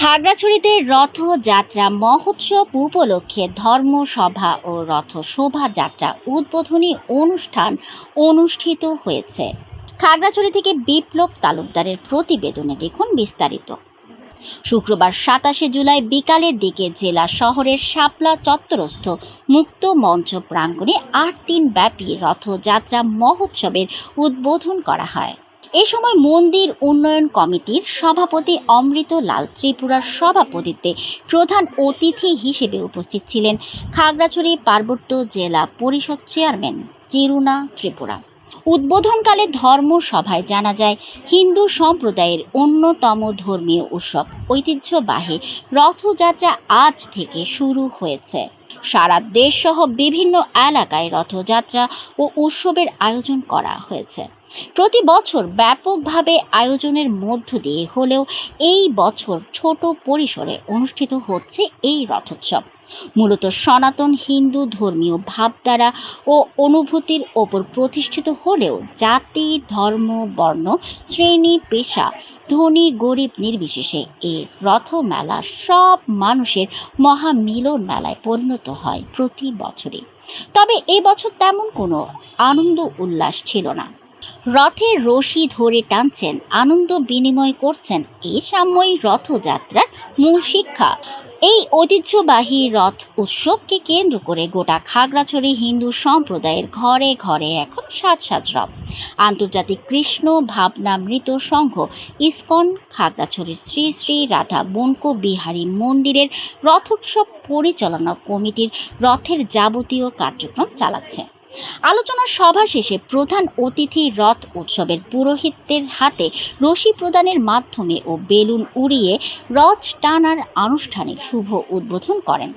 খাগড়াছড়িতে রথযাত্রা মহোৎসব উপলক্ষে ধর্মসভা ও রথ শোভাযাত্রা উদ্বোধনী অনুষ্ঠান অনুষ্ঠিত হয়েছে। খাগড়াছড়ি থেকে বিপ্লব তালুকদারের প্রতিবেদনে দেখুন বিস্তারিত। শুক্রবার সাতাশে জুলাই বিকালের দিকে জেলা শহরের শাপলা চত্বরস্থ মুক্ত মঞ্চ প্রাঙ্গণে আট দিন ব্যাপী রথযাত্রা মহোৎসবের উদ্বোধন করা হয়। এ সময় মন্দির উন্নয়ন কমিটির সভাপতি অমৃত লাল ত্রিপুরার সভাপতিত্বে প্রধান অতিথি হিসেবে উপস্থিত ছিলেন খাগড়াছড়ি পার্বত্য জেলা পরিষদ চেয়ারম্যান চিরুনা ত্রিপুরা। উদ্বোধনকালে ধর্মসভায় জানা যায়, হিন্দু সম্প্রদায়ের অন্যতম ধর্মীয় উৎসব ঐতিহ্যবাহী রথযাত্রা আজ থেকে শুরু হয়েছে। সারা দেশসহ বিভিন্ন এলাকায় রথযাত্রা ও উৎসবের আয়োজন করা হয়েছে। প্রতি বছর ব্যাপকভাবে আয়োজনের মধ্য দিয়ে হলেও এই বছর ছোট পরিসরে অনুষ্ঠিত হচ্ছে এই রথোৎসব। মূলত সনাতন, হিন্দু ধর্মীয় ভাবধারা ও অনুভূতির ওপর প্রতিষ্ঠিত হলেও জাতি, ধর্ম, বর্ণ, শ্রেণি, পেশা, ধনী, গরিব, নির্বিশেষে এই রথমেলা সব মানুষের মহামিলন মেলায় পরিণত হয় প্রতি বছরই। তবে এই বছর তেমন কোনো আনন্দ উল্লাস ছিল না। রথের রশি ধরে টানছেন, আনন্দ বিনিময় করছেন এই সাময়িক রথযাত্রার মূল শিক্ষা। এই ঐতিহ্যবাহী রথ উৎসবকে কেন্দ্র করে গোটা খাগড়াছড়ি হিন্দু সম্প্রদায়ের ঘরে ঘরে এখন সাজ সাজ রথ আন্তর্জাতিক কৃষ্ণ ভাবনামৃত সংঘ ইসকন, খাগড়াছড়ির শ্রী শ্রী রাধা বনকো বিহারী মন্দিরের রথোৎসব পরিচালনা কমিটির রথের যাবতীয় কার্যক্রম চালাচ্ছে। আলোচনা সভা শেষে প্রধান অতিথি রথ উৎসবের পুরোহিতদের হাতে রশি প্রদানের মাধ্যমে ও বেলুন উড়িয়ে রথ টানার আনুষ্ঠানিক শুভ উদ্বোধন করেন।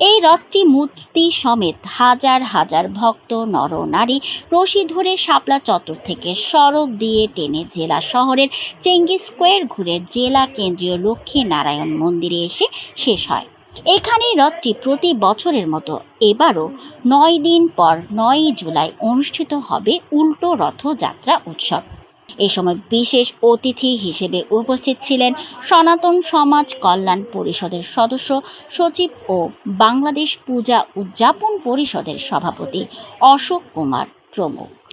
এই রথটি মূর্তি সমেত হাজার হাজার ভক্ত, নর নারী রশি ধরে শাপলা চত্বর থেকে সড়ক দিয়ে টেনে জেলা শহরের চেঙ্গি স্কোয়ার ঘুরে জেলা কেন্দ্রীয় লক্ষ্মী নারায়ণ মন্দিরে এসে শেষ হয়। এখানেই রথটি প্রতি বছরের মতো এবারও নয় দিন পর নয় জুলাই অনুষ্ঠিত হবে উল্টো রথযাত্রা উৎসব। এ সময় বিশেষ অতিথি হিসেবে উপস্থিত ছিলেন সনাতন সমাজ কল্যাণ পরিষদের সদস্য সচিব ও বাংলাদেশ পূজা উদযাপন পরিষদের সভাপতি অশোক কুমার প্রমুখ।